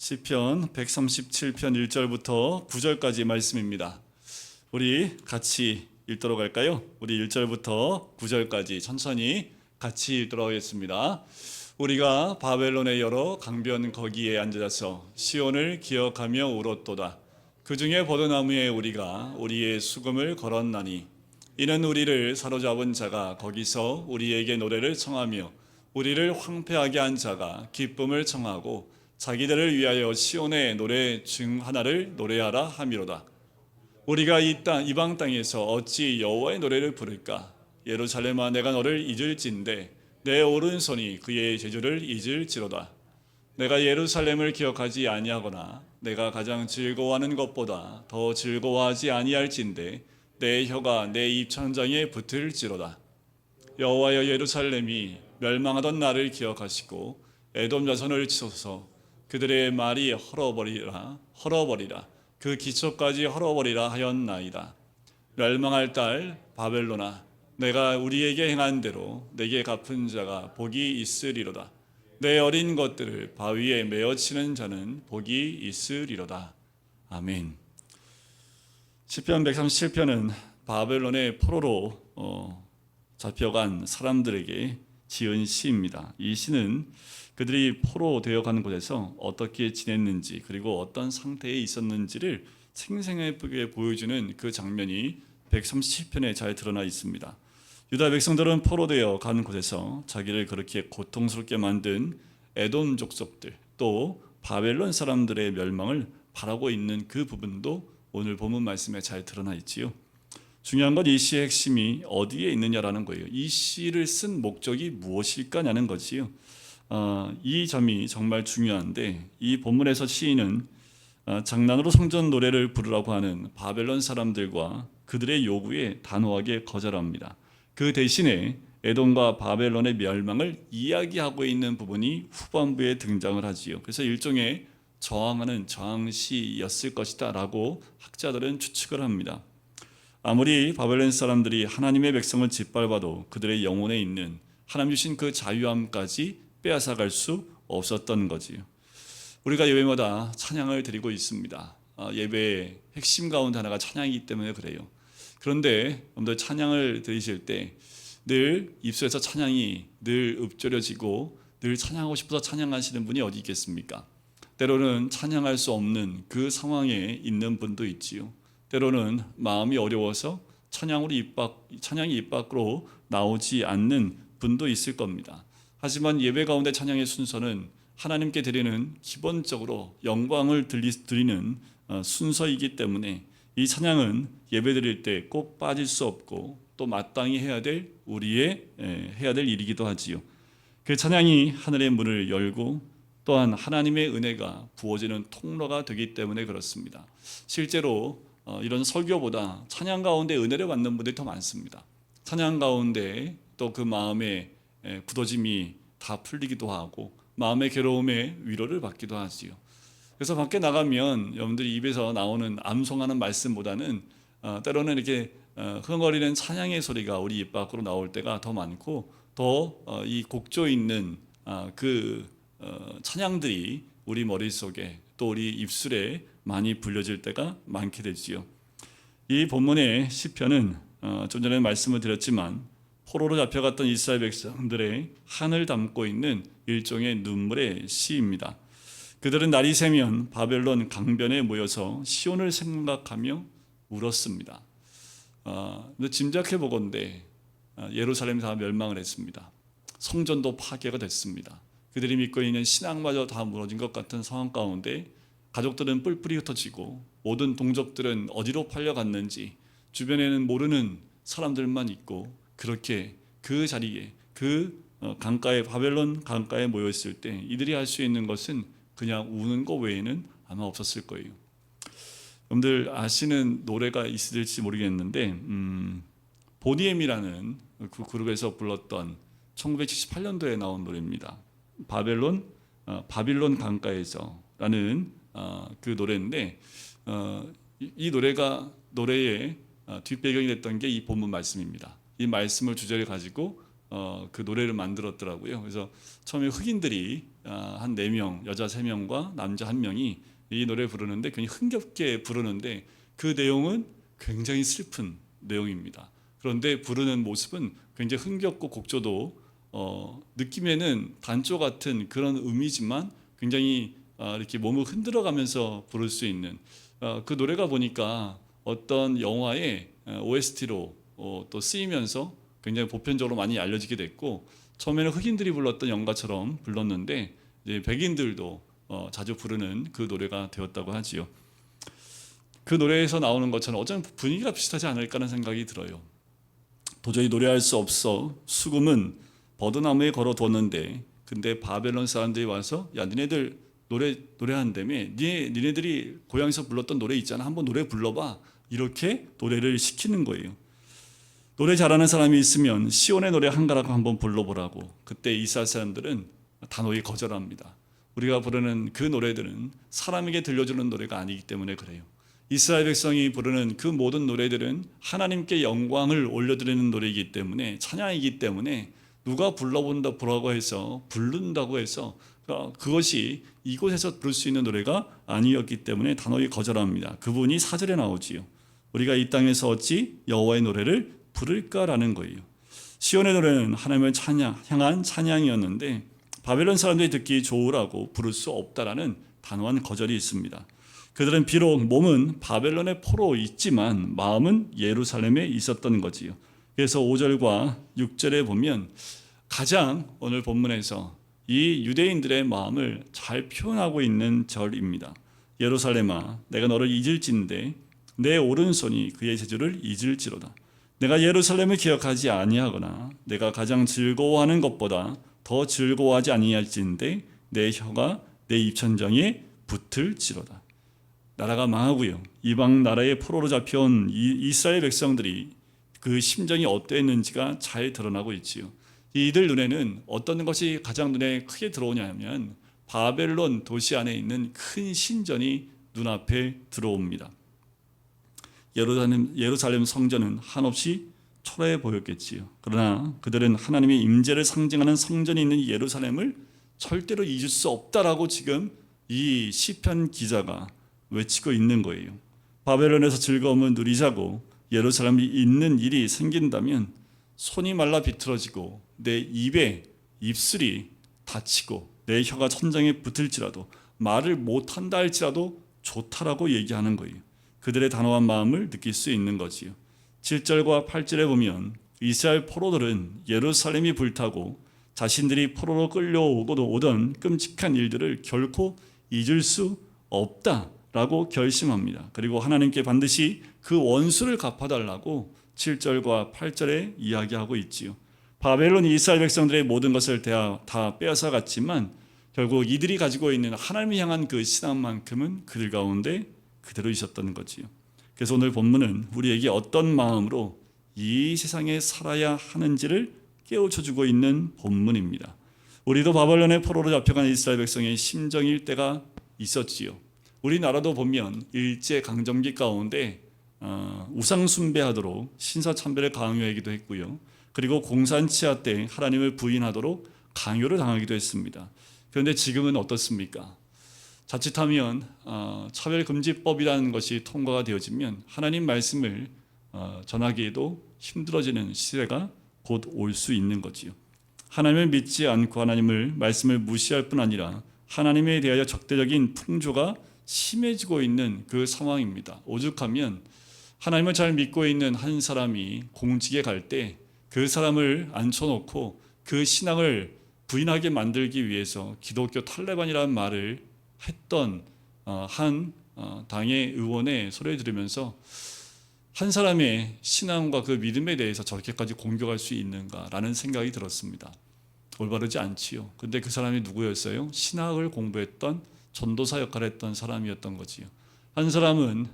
시편 137편 1절부터 9절까지 말씀입니다. 우리 같이 읽도록 할까요? 우리 1절부터 9절까지 천천히 같이 읽도록 하겠습니다. 우리가 바벨론의 여러 강변 거기에 앉아서 시온을 기억하며 울었도다. 그 중에 버드나무에 우리가 우리의 수금을 걸었나니 이는 우리를 사로잡은 자가 거기서 우리에게 노래를 청하며 우리를 황폐하게 한 자가 기쁨을 청하고 자기들을 위하여 시온의 노래 중 하나를 노래하라 함이로다. 우리가 이 땅 이방 땅에서 어찌 여호와의 노래를 부를까? 예루살렘아 내가 너를 잊을진데 내 오른손이 그의 제주를 잊을지로다. 내가 예루살렘을 기억하지 아니하거나 내가 가장 즐거워하는 것보다 더 즐거워하지 아니할진데 내 혀가 내 입천장에 붙을지로다. 여호와여 예루살렘이 멸망하던 날을 기억하시고 에돔 자손을 치소서 그들의 말이 헐어버리라 헐어버리라 그 기초까지 헐어버리라 하였나이다. 멸망할 딸 바벨로나 내가 우리에게 행한 대로 내게 갚은 자가 복이 있으리로다. 내 어린 것들을 바위에 메어치는 자는 복이 있으리로다. 아멘. 시편 137편은 바벨론의 포로로 어, 잡혀간 사람들에게 지은 시입니다. 이 시는 그들이 포로 되어가는 곳에서 어떻게 지냈는지 그리고 어떤 상태에 있었는지를 생생하게 보여주는 그 장면이 137편에 잘 드러나 있습니다. 유다 백성들은 포로되어 가는 곳에서 자기를 그렇게 고통스럽게 만든 에돔 족속들 또 바벨론 사람들의 멸망을 바라고 있는 그 부분도 오늘 본문 말씀에 잘 드러나 있지요. 중요한 건 이 시의 핵심이 어디에 있느냐라는 거예요. 이 시를 쓴 목적이 무엇일까냐는 거지요. 어, 이 점이 정말 중요한데 이 본문에서 시인은 어, 장난으로 성전 노래를 부르라고 하는 바벨론 사람들과 그들의 요구에 단호하게 거절합니다. 그 대신에 에돔과 바벨론의 멸망을 이야기하고 있는 부분이 후반부에 등장을 하지요. 그래서 일종의 저항하는 저항시였을 것이다라고 학자들은 추측을 합니다. 아무리 바벨론 사람들이 하나님의 백성을 짓밟아도 그들의 영혼에 있는 하나님 주신 그 자유함까지 빼앗아갈 수 없었던 거지요. 우리가 예배마다 찬양을 드리고 있습니다. 아, 예배의 핵심 가운데 하나가 찬양이기 때문에 그래요. 그런데 여러분들 찬양을 드리실 때 늘 입술에서 찬양이 늘 읊조려지고 늘 찬양하고 싶어서 찬양하시는 분이 어디 있겠습니까? 때로는 찬양할 수 없는 그 상황에 있는 분도 있지요. 때로는 마음이 어려워서 찬양으로 입 밖, 찬양이 입 밖으로 나오지 않는 분도 있을 겁니다. 하지만 예배 가운데 찬양의 순서는 하나님께 드리는 기본적으로 영광을 드리는 어, 순서이기 때문에 이 찬양은 예배 드릴 때 꼭 빠질 수 없고 또 마땅히 해야 될 우리의 해야 될 일이기도 하지요. 그 찬양이 하늘의 문을 열고 또한 하나님의 은혜가 부어지는 통로가 되기 때문에 그렇습니다. 실제로 어, 이런 설교보다 찬양 가운데 은혜를 받는 분들이 더 많습니다. 찬양 가운데 또 그 마음의 굳어짐이 다 풀리기도 하고 마음의 괴로움에 위로를 받기도 하지요. 그래서 밖에 나가면 여러분들이 입에서 나오는 암송하는 말씀보다는 어, 때로는 이렇게 어, 흥얼이는 찬양의 소리가 우리 입 밖으로 나올 때가 더 많고 더 이 곡조 있는 아, 그 찬양들이 우리 머릿속에 또 우리 입술에 많이 불려질 때가 많게 되지요. 이 본문의 시편은 좀 전에 말씀을 드렸지만 포로로 잡혀갔던 이스라엘 백성들의 한을 담고 있는 일종의 눈물의 시입니다. 그들은 날이 새면 바벨론 강변에 모여서 시온을 생각하며 울었습니다. 어, 짐작해 보건대 어, 예루살렘이 다 멸망을 했습니다. 성전도 파괴가 됐습니다. 그들이 믿고 있는 신앙마저 다 무너진 것 같은 상황 가운데 가족들은 뿔뿔이 흩어지고 모든 동족들은 어디로 팔려갔는지 주변에는 모르는 사람들만 있고 그렇게 그 자리에 그 어, 강가에 바벨론 강가에 모여 있을 때 이들이 할 수 있는 것은 그냥 우는 것 외에는 아마 없었을 거예요. 여러분들 아시는 노래가 있을지 모르겠는데 음, 보니엠이라는 그 그룹에서 불렀던 1978년도에 나온 노래입니다. 바벨론 어, 바빌론 강가에서라는 어, 그 노래인데 어, 이, 이, 노래가 노래의 어, 뒷배경이 됐던 게 이 본문 말씀입니다. 이 말씀을 주제를 가지고 어, 그 노래를 만들었더라고요. 그래서 처음에 흑인들이 아, 한네 명, 여자 세 명과 남자 한 명이 이 노래 부르는데 굉장히 흥겹게 부르는데 그 내용은 굉장히 슬픈 내용입니다. 그런데 부르는 모습은 굉장히 흥겹고 곡조도 어, 느낌에는 단조 같은 그런 음이지만 굉장히 아, 이렇게 몸을 흔들어가면서 부를 수 있는 어, 그 노래가 보니까 어떤 영화의 어, OST로 어, 또 쓰이면서 굉장히 보편적으로 많이 알려지게 됐고 처음에는 흑인들이 불렀던 연가처럼 불렀는데 이제 백인들도 어, 자주 부르는 그 노래가 되었다고 하지요. 그 노래에서 나오는 것처럼 어쩌면 분위기가 비슷하지 않을까라는 생각이 들어요. 도저히 노래할 수 없어 수금은 버드나무에 걸어뒀는데 근데 바벨론 사람들이 와서 야 니네들 노래 노래한다며 니 니네들이 고향에서 불렀던 노래 있잖아 한번 노래 불러봐 이렇게 노래를 시키는 거예요. 노래 잘하는 사람이 있으면 시온의 노래 한 가락 한번 불러보라고 그때 이스라엘 사람들은 단호히 거절합니다. 우리가 부르는 그 노래들은 사람에게 들려주는 노래가 아니기 때문에 그래요. 이스라엘 백성이 부르는 그 모든 노래들은 하나님께 영광을 올려드리는 노래이기 때문에 찬양이기 때문에 누가 불러본다 보라고 해서 부른다고 해서 어, 그것이 이곳에서 부를 수 있는 노래가 아니었기 때문에 단호히 거절합니다. 그분이 사절에 나오지요. 우리가 이 땅에서 어찌 여호와의 노래를 부를까라는 거예요. 시온의 노래는 하나님을 찬양 향한 찬양이었는데 바벨론 사람들이 듣기 좋으라고 부를 수 없다라는 단호한 거절이 있습니다. 그들은 비록 몸은 바벨론의 포로 있지만 마음은 예루살렘에 있었던 거지요. 그래서 5절과 6절에 보면 가장 오늘 본문에서 이 유대인들의 마음을 잘 표현하고 있는 절입니다. 예루살렘아 내가 너를 잊을진데 내 오른손이 그의 제주를 잊을지로다. 내가 예루살렘을 기억하지 아니하거나 내가 가장 즐거워하는 것보다 더 즐거워하지 아니할진데 내 혀가 내 입천장에 붙을지로다. 나라가 망하고요. 이방 나라의 포로로 잡혀온 이스라엘 백성들이 그 심정이 어땠는지가 잘 드러나고 있지요. 이들 눈에는 어떤 것이 가장 눈에 크게 들어오냐면 바벨론 도시 안에 있는 큰 신전이 눈앞에 들어옵니다. 예루살렘, 예루살렘 성전은 한없이 초라해 보였겠지요. 그러나 그들은 하나님의 임재를 상징하는 성전이 있는 예루살렘을 절대로 잊을 수 없다라고 지금 이 시편 기자가 외치고 있는 거예요. 바벨론에서 즐거움을 누리자고 예루살렘이 있는 일이 생긴다면 손이 말라 비틀어지고 내 입에 입술이 다치고 내 혀가 천장에 붙을지라도 말을 못한다 할지라도 좋다라고 얘기하는 거예요. 그들의 단호한 마음을 느낄 수 있는 거지요. 7절과 8절에 보면 이스라엘 포로들은 예루살렘이 불타고 자신들이 포로로 끌려오고도 오던 끔찍한 일들을 결코 잊을 수 없다라고 결심합니다. 그리고 하나님께 반드시 그 원수를 갚아달라고 7절과 8절에 이야기하고 있지요. 바벨론이 이스라엘 백성들의 모든 것을 다 빼앗아 갔지만 결국 이들이 가지고 있는 하나님을 향한 그 신앙만큼은 그들 가운데 그대로 있었던 거지요. 그래서 오늘 본문은 우리에게 어떤 마음으로 이 세상에 살아야 하는지를 깨우쳐 주고 있는 본문입니다. 우리도 바벨론의 포로로 잡혀간 이스라엘 백성의 심정일 때가 있었지요. 우리나라도 보면 일제 강점기 가운데 어, 우상 숭배하도록 신사 참배를 강요하기도 했고요. 그리고 공산치하 때 하나님을 부인하도록 강요를 당하기도 했습니다. 그런데 지금은 어떻습니까? 자칫하면 어, 차별금지법이라는 것이 통과가 되어지면 하나님 말씀을 어, 전하기에도 힘들어지는 시대가 곧 올 수 있는 거지요. 하나님을 믿지 않고 하나님을 말씀을 무시할 뿐 아니라 하나님에 대하여 적대적인 풍조가 심해지고 있는 그 상황입니다. 오죽하면 하나님을 잘 믿고 있는 한 사람이 공직에 갈 때 그 사람을 앉혀놓고 그 신앙을 부인하게 만들기 위해서 기독교 탈레반이라는 말을 했던 어, 한 어, 당의 의원의 소리를 들으면서 한 사람의 신앙과 그 믿음에 대해서 저렇게까지 공격할 수 있는가라는 생각이 들었습니다. 올바르지 않지요. 근데 그 사람이 누구였어요? 신학을 공부했던 전도사 역할을 했던 사람이었던 거지요. 한 사람은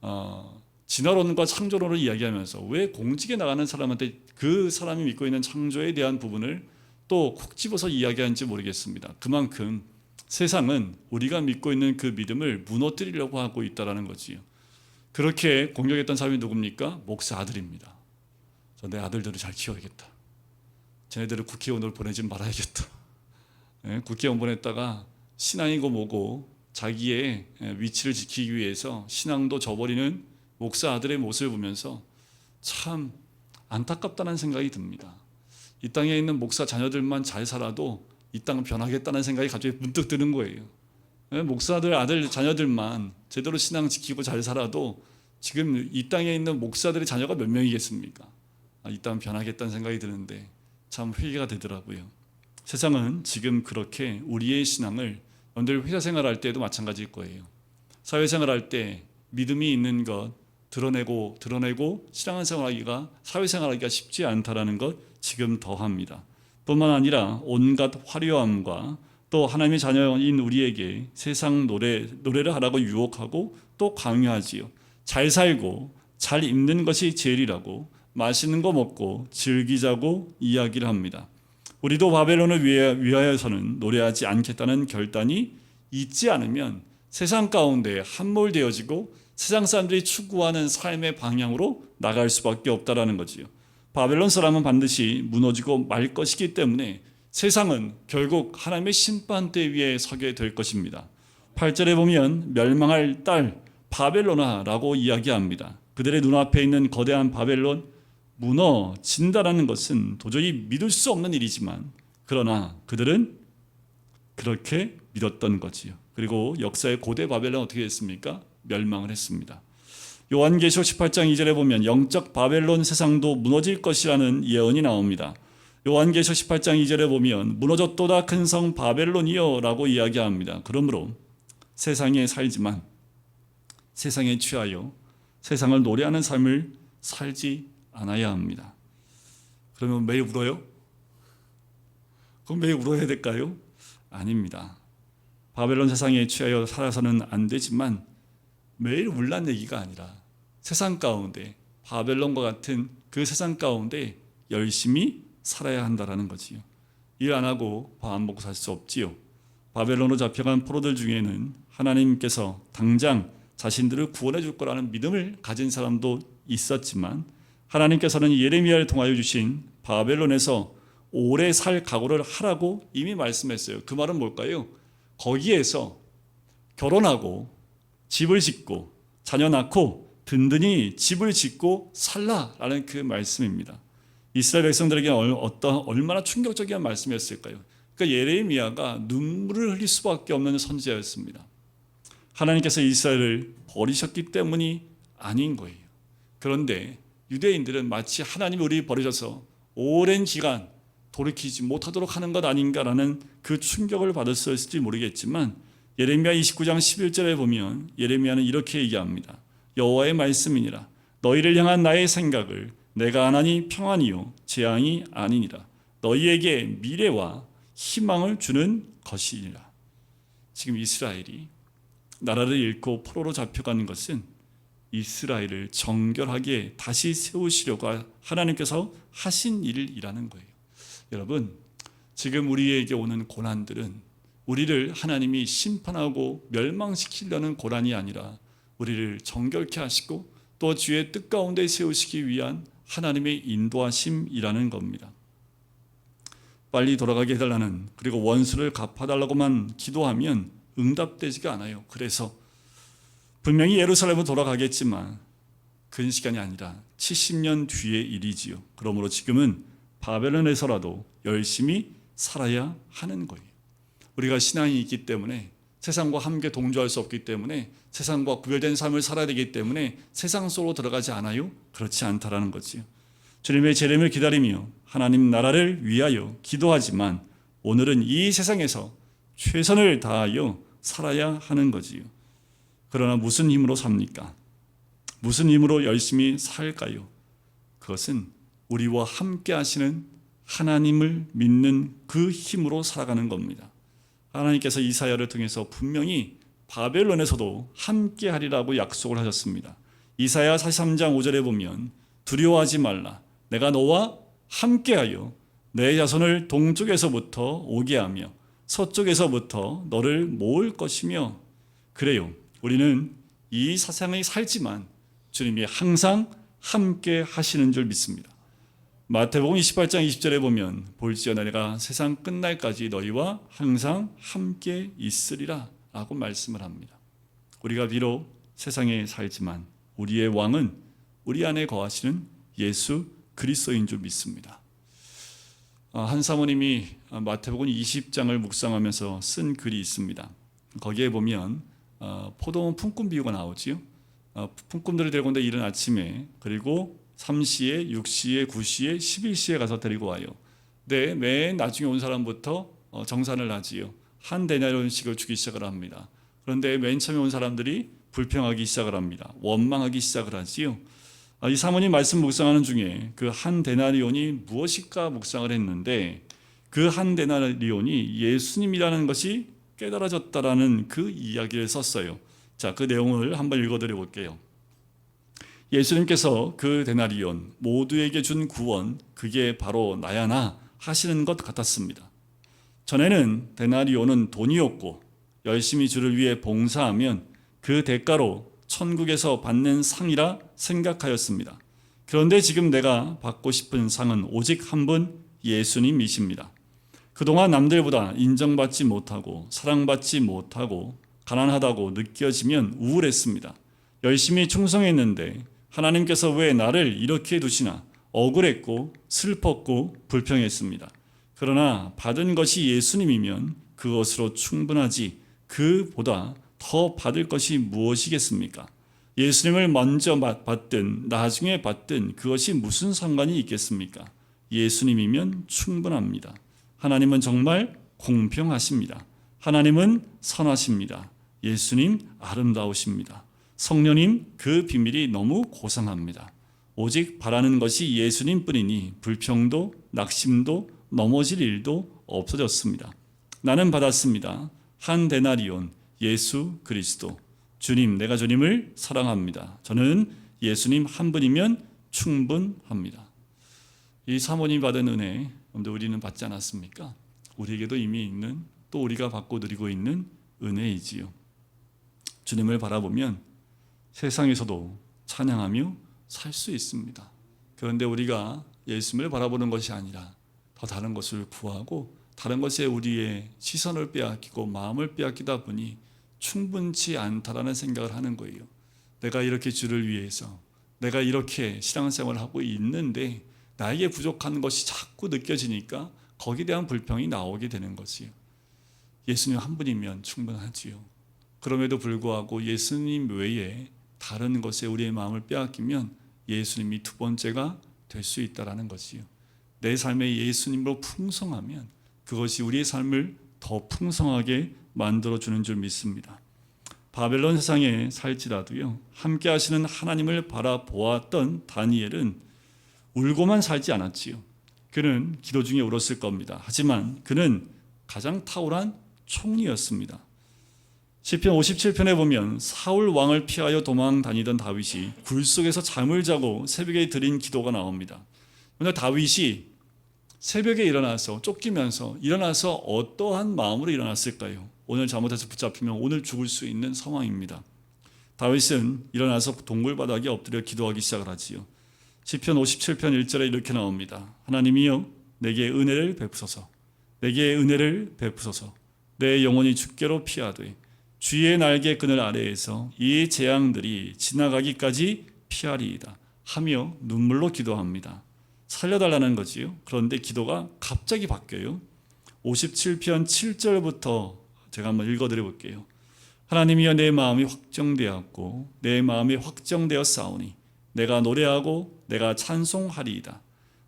어, 진화론과 창조론을 이야기하면서 왜 공직에 나가는 사람한테 그 사람이 믿고 있는 창조에 대한 부분을 또 콕 집어서 이야기하는지 모르겠습니다. 그만큼 세상은 우리가 믿고 있는 그 믿음을 무너뜨리려고 하고 있다라는 거지요. 그렇게 공격했던 사람이 누굽니까? 목사 아들입니다. 저 내 아들들을 잘 키워야겠다. 쟤네들을 국회의원으로 보내지 말아야겠다. 예, 국회의원 보냈다가 신앙이고 뭐고 자기의 예, 위치를 지키기 위해서 신앙도 저버리는 목사 아들의 모습을 보면서 참 안타깝다는 생각이 듭니다. 이 땅에 있는 목사 자녀들만 잘 살아도 이 땅은 변하겠다는 생각이 갑자기 문득 드는 거예요. 예, 목사들 아들 자녀들만 제대로 신앙 지키고 잘 살아도 지금 이 땅에 있는 목사들의 자녀가 몇 명이겠습니까? 아, 이 땅은 변하겠다는 생각이 드는데 참 회개가 되더라고요. 세상은 지금 그렇게 우리의 신앙을 여러분들 회사 생활할 때도 마찬가지일 거예요. 사회생활 할때 믿음이 있는 것 드러내고 드러내고 신앙생활하기가 사회생활하기가 쉽지 않다라는 것 지금 더합니다. 뿐만 아니라 온갖 화려함과 또 하나님의 자녀인 우리에게 세상 노래 노래를 하라고 유혹하고 또 강요하지요. 잘 살고 잘 입는 것이 제일이라고 맛있는 거 먹고 즐기자고 이야기를 합니다. 우리도 바벨론을 위하- 위하여서는 노래하지 않겠다는 결단이 있지 않으면 세상 가운데 함몰되어지고 세상 사람들이 추구하는 삶의 방향으로 나갈 수밖에 없다라는 거지요. 바벨론 사람은 반드시 무너지고 말 것이기 때문에 세상은 결국 하나님의 심판대 위에 서게 될 것입니다. 8절에 보면 멸망할 딸 바벨로나라고 이야기합니다. 그들의 눈앞에 있는 거대한 바벨론 무너진다라는 것은 도저히 믿을 수 없는 일이지만 그러나 그들은 그렇게 믿었던 거지요. 그리고 역사의 고대 바벨론 어떻게 됐습니까? 멸망을 했습니다. 요한계시록 18장 2절에 보면 영적 바벨론 세상도 무너질 것이라는 예언이 나옵니다. 요한계시록 18장 2절에 보면 무너졌도다 큰 성 바벨론이여라고 이야기합니다. 그러므로 세상에 살지만 세상에 취하여 세상을 노래하는 삶을 살지 않아야 합니다. 그러면 매일 울어요? 그럼 매일 울어야 될까요? 아닙니다. 바벨론 세상에 취하여 살아서는 안 되지만 매일 울란 얘기가 아니라 세상 가운데 바벨론과 같은 그 세상 가운데 열심히 살아야 한다라는 거지요. 일 안 하고 밥 안 먹고 살 수 없지요. 바벨론으로 잡혀간 포로들 중에는 하나님께서 당장 자신들을 구원해 줄 거라는 믿음을 가진 사람도 있었지만 하나님께서는 예레미야를 통하여 주신 바벨론에서 오래 살 각오를 하라고 이미 말씀했어요. 그 말은 뭘까요? 거기에서 결혼하고 집을 짓고 자녀 낳고 든든히 집을 짓고 살라라는 그 말씀입니다. 이스라엘 백성들에게 어떤 얼마나 충격적인 말씀이었을까요? 그러니까 예레미야가 눈물을 흘릴 수밖에 없는 선지자였습니다. 하나님께서 이스라엘을 버리셨기 때문이 아닌 거예요. 그런데 유대인들은 마치 하나님이 우리 버리셔서 오랜 기간 돌이키지 못하도록 하는 것 아닌가라는 그 충격을 받았을지 모르겠지만 예레미야 29장 11절에 보면 예레미야는 이렇게 얘기합니다. 여호와의 말씀이니라 너희를 향한 나의 생각을 내가 하나니 평안이요 재앙이 아니니라 너희에게 미래와 희망을 주는 것이니라. 지금 이스라엘이 나라를 잃고 포로로 잡혀가는 것은 이스라엘을 정결하게 다시 세우시려고 하나님께서 하신 일이라는 거예요. 여러분, 지금 우리에게 오는 고난들은 우리를 하나님이 심판하고 멸망시키려는 고난이 아니라 우리를 정결케 하시고 또 주의 뜻 가운데 세우시기 위한 하나님의 인도하심이라는 겁니다. 빨리 돌아가게 해달라는 그리고 원수를 갚아달라고만 기도하면 응답되지가 않아요. 그래서 분명히 예루살렘으로 돌아가겠지만 근 시간이 아니라 70년 뒤의 일이지요. 그러므로 지금은 바벨론에서라도 열심히 살아야 하는 거예요. 우리가 신앙이 있기 때문에 세상과 함께 동조할 수 없기 때문에 세상과 구별된 삶을 살아야 되기 때문에 세상 속으로 들어가지 않아요? 그렇지 않다라는 거지요. 주님의 재림을 기다리며 하나님 나라를 위하여 기도하지만 오늘은 이 세상에서 최선을 다하여 살아야 하는 거지요. 그러나 무슨 힘으로 삽니까? 무슨 힘으로 열심히 살까요? 그것은 우리와 함께 하시는 하나님을 믿는 그 힘으로 살아가는 겁니다. 하나님께서 이사야를 통해서 분명히 바벨론에서도 함께 하리라고 약속을 하셨습니다. 이사야 43장 5절에 보면 두려워하지 말라. 내가 너와 함께하여 내 자손을 동쪽에서부터 오게 하며 서쪽에서부터 너를 모을 것이며 그래요. 우리는 이 사상에 살지만 주님이 항상 함께 하시는 줄 믿습니다. 마태복음 28장 20절에 보면 볼지어다 내가 세상 끝날까지 너희와 항상 함께 있으리라 라고 말씀을 합니다. 우리가 비록 세상에 살지만 우리의 왕은 우리 안에 거하시는 예수 그리스도인 줄 믿습니다. 아, 한 사모님이 마태복음 20장을 묵상하면서 쓴 글이 있습니다. 거기에 보면 어, 포도원 품꾼 비유가 나오지요. 어, 품꾼들을 데리고 온다 이른 아침에 그리고 3시에 6시에 9시에 11시에 가서 데리고 와요. 네, 맨 나중에 온 사람부터 어, 정산을 하지요. 한 데나리온씩을 주기 시작을 합니다. 그런데 맨 처음에 온 사람들이 불평하기 시작을 합니다. 원망하기 시작을 하지요. 아, 이 사모님 말씀 묵상하는 중에 그 한 데나리온이 무엇일까 묵상을 했는데 그 한 데나리온이 예수님이라는 것이 깨달아졌다라는 그 이야기를 썼어요. 자, 그 내용을 한번 읽어드려 볼게요. 예수님께서 그 데나리온 모두에게 준 구원 그게 바로 나야나 하시는 것 같았습니다. 전에는 데나리온은 돈이었고 열심히 주를 위해 봉사하면 그 대가로 천국에서 받는 상이라 생각하였습니다. 그런데 지금 내가 받고 싶은 상은 오직 한 분 예수님이십니다. 그동안 남들보다 인정받지 못하고 사랑받지 못하고 가난하다고 느껴지면 우울했습니다. 열심히 충성했는데 하나님께서 왜 나를 이렇게 두시나 억울했고 슬펐고 불평했습니다. 그러나 받은 것이 예수님이면 그것으로 충분하지 그보다 더 받을 것이 무엇이겠습니까? 예수님을 먼저 받든 나중에 받든 그것이 무슨 상관이 있겠습니까? 예수님이면 충분합니다. 하나님은 정말 공평하십니다. 하나님은 선하십니다. 예수님 아름다우십니다. 성령님 그 비밀이 너무 고상합니다. 오직 바라는 것이 예수님 뿐이니 불평도 낙심도 넘어질 일도 없어졌습니다. 나는 받았습니다. 한 데나리온 예수 그리스도 주님 내가 주님을 사랑합니다. 저는 예수님 한 분이면 충분합니다. 이 사모님 받은 은혜 근데 우리는 받지 않았습니까? 우리에게도 이미 있는 또 우리가 받고 누리고 있는 은혜이지요. 주님을 바라보면 세상에서도 찬양하며 살 수 있습니다. 그런데 우리가 예수님을 바라보는 것이 아니라 더 다른 것을 구하고 다른 것에 우리의 시선을 빼앗기고 마음을 빼앗기다 보니 충분치 않다라는 생각을 하는 거예요. 내가 이렇게 주를 위해서 내가 이렇게 신앙생활을 하고 있는데 나에게 부족한 것이 자꾸 느껴지니까 거기에 대한 불평이 나오게 되는 것이요. 예수님 한 분이면 충분하지요. 그럼에도 불구하고 예수님 외에 다른 것에 우리의 마음을 빼앗기면 예수님이 두 번째가 될 수 있다라는 것이요. 내 삶에 예수님으로 풍성하면 그것이 우리의 삶을 더 풍성하게 만들어 주는 줄 믿습니다. 바벨론 세상에 살지라도요. 함께 하시는 하나님을 바라보았던 다니엘은 울고만 살지 않았지요. 그는 기도 중에 울었을 겁니다. 하지만 그는 가장 탁월한 총리였습니다. 시편 57편에 보면 사울 왕을 피하여 도망 다니던 다윗이 굴 속에서 잠을 자고 새벽에 드린 기도가 나옵니다. 근데 다윗이 새벽에 일어나서 쫓기면서 일어나서 어떠한 마음으로 일어났을까요? 오늘 잘못해서 붙잡히면 오늘 죽을 수 있는 상황입니다. 다윗은 일어나서 동굴 바닥에 엎드려 기도하기 시작을 하지요. 시편 57편 1절에 이렇게 나옵니다. 하나님이여 내게 은혜를 베푸소서. 내게 은혜를 베푸소서. 내 영혼이 주께로 피하되 주의 날개 그늘 아래에서 이 재앙들이 지나가기까지 피하리이다 하며 눈물로 기도합니다. 살려달라는 거지요. 그런데 기도가 갑자기 바뀌어요. 57편 7절부터 제가 한번 읽어드려 볼게요. 하나님이여 내 마음이 확정되었고 내 마음이 확정되어 싸우니 내가 노래하고 내가 찬송하리이다.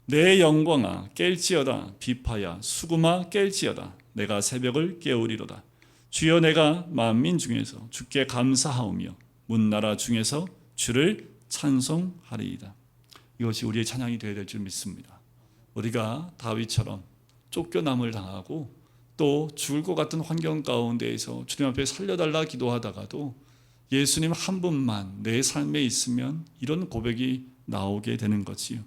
내 영광아 깰지어다 비파야 수구마 깰지어다 내가 새벽을 깨우리로다. 주여 내가 만민 중에서 주께 감사하오며 문나라 중에서 주를 찬송하리이다. 이것이 우리의 찬양이 되어야 될 줄 믿습니다. 우리가 다윗처럼 쫓겨남을 당하고 또 죽을 것 같은 환경 가운데에서 주님 앞에 살려달라 기도하다가도 예수님 한 분만 내 삶에 있으면 이런 고백이 나오게 되는 거지요.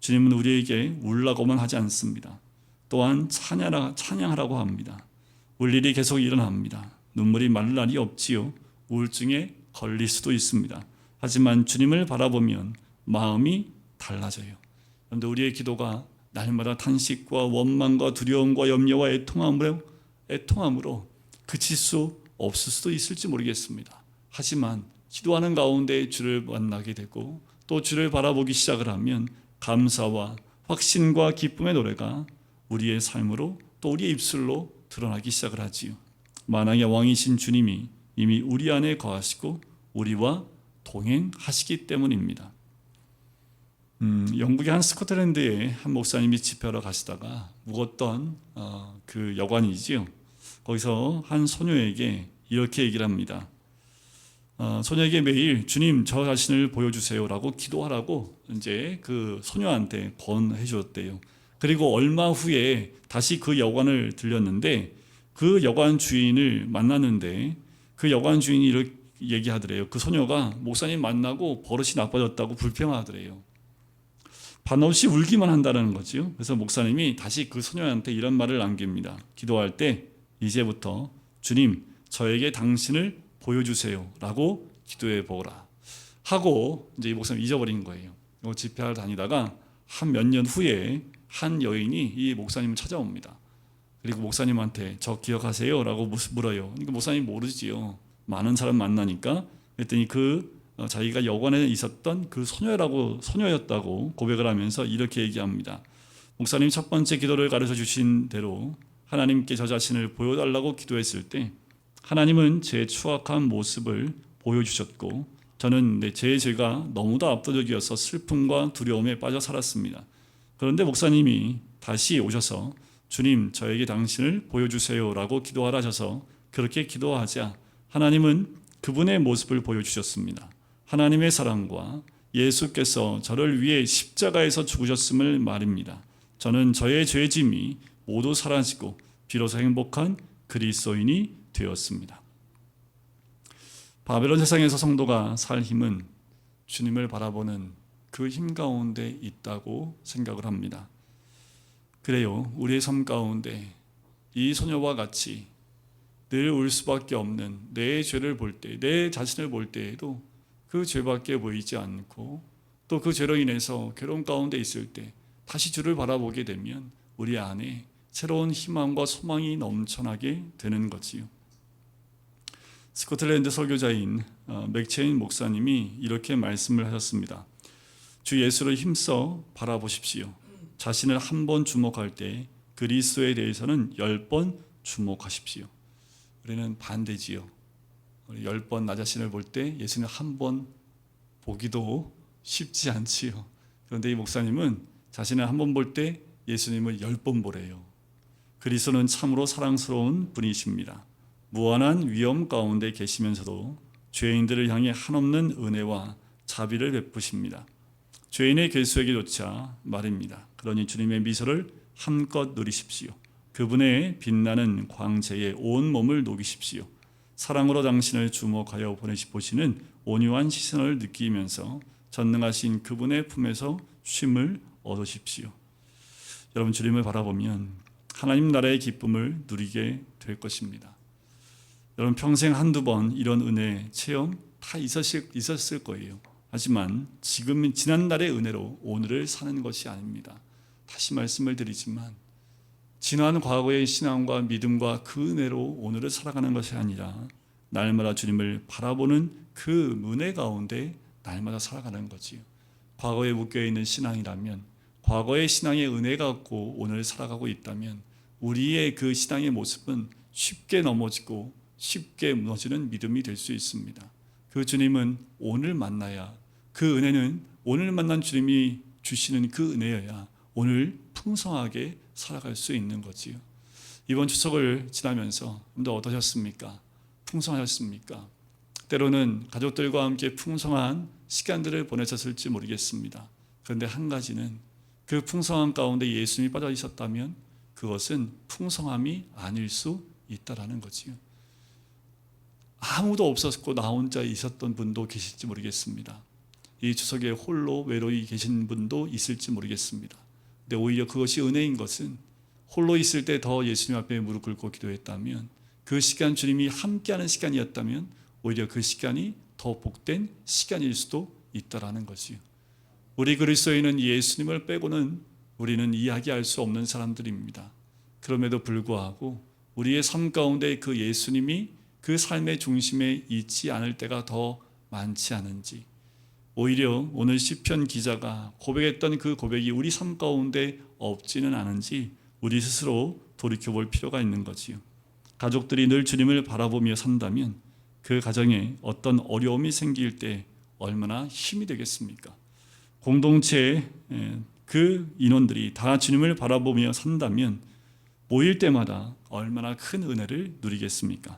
주님은 우리에게 울라고만 하지 않습니다. 또한 찬양하라고 합니다. 울 일이 계속 일어납니다. 눈물이 마를 날이 없지요. 우울증에 걸릴 수도 있습니다. 하지만 주님을 바라보면 마음이 달라져요. 그런데 우리의 기도가 날마다 탄식과 원망과 두려움과 염려와 애통함으로 애통함으로 그칠 수 없을 수도 있을지 모르겠습니다. 하지만 기도하는 가운데 주를 만나게 되고 또 주를 바라보기 시작을 하면 감사와 확신과 기쁨의 노래가 우리의 삶으로 또 우리의 입술로 드러나기 시작을 하지요. 만왕의 왕이신 주님이 이미 우리 안에 거하시고 우리와 동행하시기 때문입니다. 음, 영국의 한 스코틀랜드에 한 목사님이 집회하러 가시다가 묵었던 어, 그 여관이지요. 거기서 한 소녀에게 이렇게 얘기를 합니다. 어, 소녀에게 매일 주님 저 자신을 보여주세요라고 기도하라고 이제 그 소녀한테 권해 주었대요. 그리고 얼마 후에 다시 그 여관을 들렸는데 그 여관 주인을 만났는데 그 여관 주인이 이렇게 얘기하더래요. 그 소녀가 목사님 만나고 버릇이 나빠졌다고 불평하더래요. 반없이 울기만 한다는 거지요. 그래서 목사님이 다시 그 소녀한테 이런 말을 남깁니다. 기도할 때 이제부터 주님 저에게 당신을 보여주세요라고 기도해 보라 하고 이제 이 목사님 잊어버린 거예요. 이 집회를 다니다가 한 몇 년 후에 한 여인이 이 목사님을 찾아옵니다. 그리고 목사님한테 저 기억하세요 라고 물어요. 그러니까 목사님 모르지요. 많은 사람 만나니까 그랬더니 그 어, 자기가 여관에 있었던 그 소녀라고 소녀였다고 고백을 하면서 이렇게 얘기합니다. 목사님 첫 번째 기도를 가르쳐 주신 대로 하나님께 저 자신을 보여달라고 기도했을 때 하나님은 제 추악한 모습을 보여주셨고 저는 내제 죄가 너무도 압도적이어서 슬픔과 두려움에 빠져 살았습니다. 그런데 목사님이 다시 오셔서 주님 저에게 당신을 보여주세요라고 기도하라셔서 그렇게 기도하자 하나님은 그분의 모습을 보여주셨습니다. 하나님의 사랑과 예수께서 저를 위해 십자가에서 죽으셨음을 말입니다. 저는 저의 죄짐이 모두 사라지고 비로소 행복한 그리스도인이 되었습니다. 바벨론 세상에서 성도가 살 힘은 주님을 바라보는 그 힘 가운데 있다고 생각을 합니다. 그래요. 우리의 삶 가운데 이 소녀와 같이 늘 울 수밖에 없는 내 죄를 볼 때, 내 자신을 볼 때에도 그 죄밖에 보이지 않고 또 그 죄로 인해서 괴로움 가운데 있을 때 다시 주를 바라보게 되면 우리 안에 새로운 희망과 소망이 넘쳐나게 되는 거지요. 스코틀랜드 설교자인 어, 맥체인 목사님이 이렇게 말씀을 하셨습니다. 주 예수를 힘써 바라보십시오. 자신을 한 번 주목할 때 그리스도에 대해서는 열 번 주목하십시오. 우리는 반대지요. 열 번 나 자신을 볼 때 예수는 한번 보기도 쉽지 않지요. 그런데 이 목사님은 자신을 한 번 볼 때 예수님을 열 번 보래요. 그리스도는 참으로 사랑스러운 분이십니다. 무한한 위험 가운데 계시면서도 죄인들을 향해 한없는 은혜와 자비를 베푸십니다. 죄인의 괴수에게조차 말입니다. 그러니 주님의 미소를 한껏 누리십시오. 그분의 빛나는 광채에 온 몸을 녹이십시오. 사랑으로 당신을 주목하여 보내시 보시는 온유한 시선을 느끼면서 전능하신 그분의 품에서 쉼을 얻으십시오. 여러분 주님을 바라보면 하나님 나라의 기쁨을 누리게 될 것입니다. 여러분 평생 한두 번 이런 은혜 체험 다 있었을, 있었을 거예요. 하지만 지금 지난날의 은혜로 오늘을 사는 것이 아닙니다. 다시 말씀을 드리지만 지난 과거의 신앙과 믿음과 그 은혜로 오늘을 살아가는 것이 아니라 날마다 주님을 바라보는 그 은혜 가운데 날마다 살아가는 거지요. 과거에 묶여 있는 신앙이라면 과거의 신앙의 은혜가 없고 오늘 살아가고 있다면 우리의 그 신앙의 모습은 쉽게 넘어지고 쉽게 무너지는 믿음이 될 수 있습니다. 그 주님은 오늘 만나야 그 은혜는 오늘 만난 주님이 주시는 그 은혜여야 오늘 풍성하게 살아갈 수 있는 거지요. 이번 추석을 지나면서 여러분들 어떠셨습니까? 풍성하셨습니까? 때로는 가족들과 함께 풍성한 시간들을 보내셨을지 모르겠습니다. 그런데 한 가지는 그 풍성함 가운데 예수님이 빠져 있었다면 그것은 풍성함이 아닐 수 있다라는 거지요. 아무도 없었고 나 혼자 있었던 분도 계실지 모르겠습니다. 이 추석에 홀로 외로이 계신 분도 있을지 모르겠습니다. 근데 오히려 그것이 은혜인 것은 홀로 있을 때 더 예수님 앞에 무릎 꿇고 기도했다면 그 시간 주님이 함께하는 시간이었다면 오히려 그 시간이 더 복된 시간일 수도 있다라는 것이요. 우리 그리스도인은 예수님을 빼고는 우리는 이야기할 수 없는 사람들입니다. 그럼에도 불구하고 우리의 삶 가운데 그 예수님이 그 삶의 중심에 있지 않을 때가 더 많지 않은지 오히려 오늘 시편 기자가 고백했던 그 고백이 우리 삶 가운데 없지는 않은지 우리 스스로 돌이켜 볼 필요가 있는 거지요. 가족들이 늘 주님을 바라보며 산다면 그 가정에 어떤 어려움이 생길 때 얼마나 힘이 되겠습니까? 공동체의 예, 그 인원들이 다 주님을 바라보며 산다면 모일 때마다 얼마나 큰 은혜를 누리겠습니까?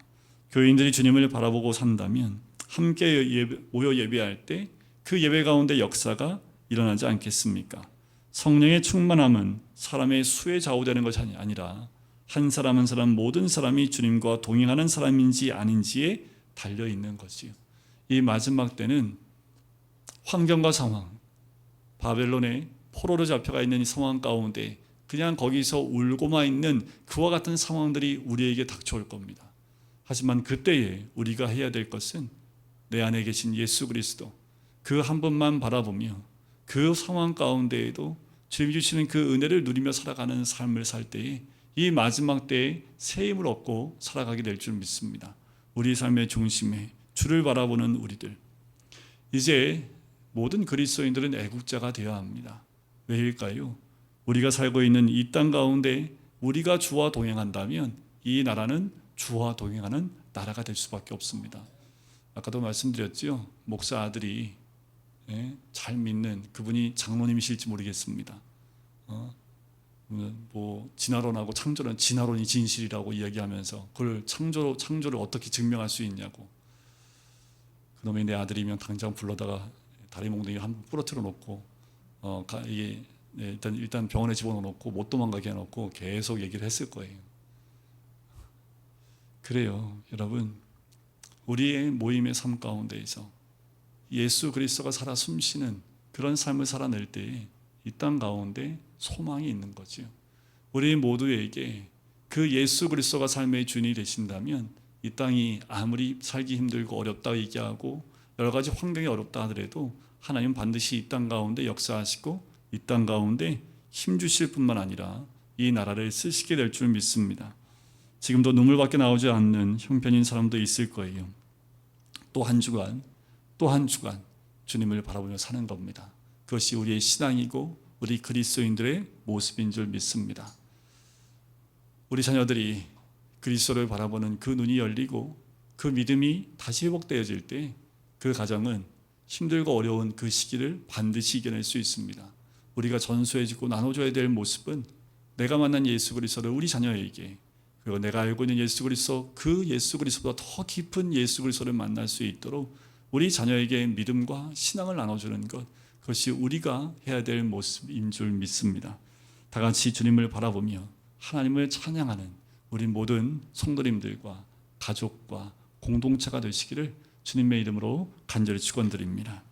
교인들이 주님을 바라보고 산다면 함께 모여 예배할 때 그 예배 가운데 역사가 일어나지 않겠습니까? 성령의 충만함은 사람의 수에 좌우되는 것이 아니라 한 사람 한 사람 모든 사람이 주님과 동행하는 사람인지 아닌지에 달려 있는 거지요. 이 마지막 때는 환경과 상황, 바벨론의 포로로 잡혀가 있는 이 상황 가운데 그냥 거기서 울고만 있는 그와 같은 상황들이 우리에게 닥쳐올 겁니다. 하지만 그때에 우리가 해야 될 것은 내 안에 계신 예수 그리스도 그한 분만 바라보며 그 상황 가운데에도 주님이 주시는 그 은혜를 누리며 살아가는 삶을 살 때에 이 마지막 때에 새 힘을 얻고 살아가게 될 줄 믿습니다. 우리 삶의 중심에 주를 바라보는 우리들 이제 모든 그리스도인들은 애국자가 되어야 합니다. 왜일까요? 우리가 살고 있는 이 땅 가운데 우리가 주와 동행한다면 이 나라는 주와 동행하는 나라가 될 수밖에 없습니다. 아까도 말씀드렸지요. 목사 아들이 예, 잘 믿는 그분이 장로님이실지 모르겠습니다. 어? 뭐 진화론하고 창조론, 진화론이 진실이라고 이야기하면서 그걸 창조 창조를 어떻게 증명할 수 있냐고. 그놈이 내 아들이면 당장 불러다가 다리 몽둥이 한번 부러뜨려 놓고 어 가, 이게 네, 일단 일단 병원에 집어넣어 놓고 못 도망가게 해 놓고 계속 얘기를 했을 거예요. 그래요, 여러분. 우리의 모임의 삶 가운데에서 예수 그리스도가 살아 숨쉬는 그런 삶을 살아낼 때에 이땅 가운데 소망이 있는 거지요. 우리 모두에게 그 예수 그리스도가 삶의 주인이 되신다면 이 땅이 아무리 살기 힘들고 어렵다 얘기하고 여러 가지 환경이 어렵다 하더라도 하나님 반드시 이 땅 가운데 역사하시고 이 땅 가운데 힘 주실 뿐만 아니라 이 나라를 쓰시게 될 줄 믿습니다. 지금도 눈물밖에 나오지 않는 형편인 사람도 있을 거예요. 또 한 주간, 또 한 주간 주님을 바라보며 사는 겁니다. 그것이 우리의 신앙이고 우리 그리스도인들의 모습인 줄 믿습니다. 우리 자녀들이 그리스도를 바라보는 그 눈이 열리고 그 믿음이 다시 회복되어질 때 그 가정은 힘들고 어려운 그 시기를 반드시 이겨낼 수 있습니다. 우리가 전수해주고 나눠줘야 될 모습은 내가 만난 예수 그리스도를 우리 자녀에게 그리고 내가 알고 있는 예수 그리스도 그 예수 그리스도보다 더 깊은 예수 그리스도를 만날 수 있도록 우리 자녀에게 믿음과 신앙을 나눠주는 것 그것이 우리가 해야 될 모습인 줄 믿습니다. 다 같이 주님을 바라보며 하나님을 찬양하는 우리 모든 성도님들과 가족과 공동체가 되시기를 주님의 이름으로 간절히 축원드립니다.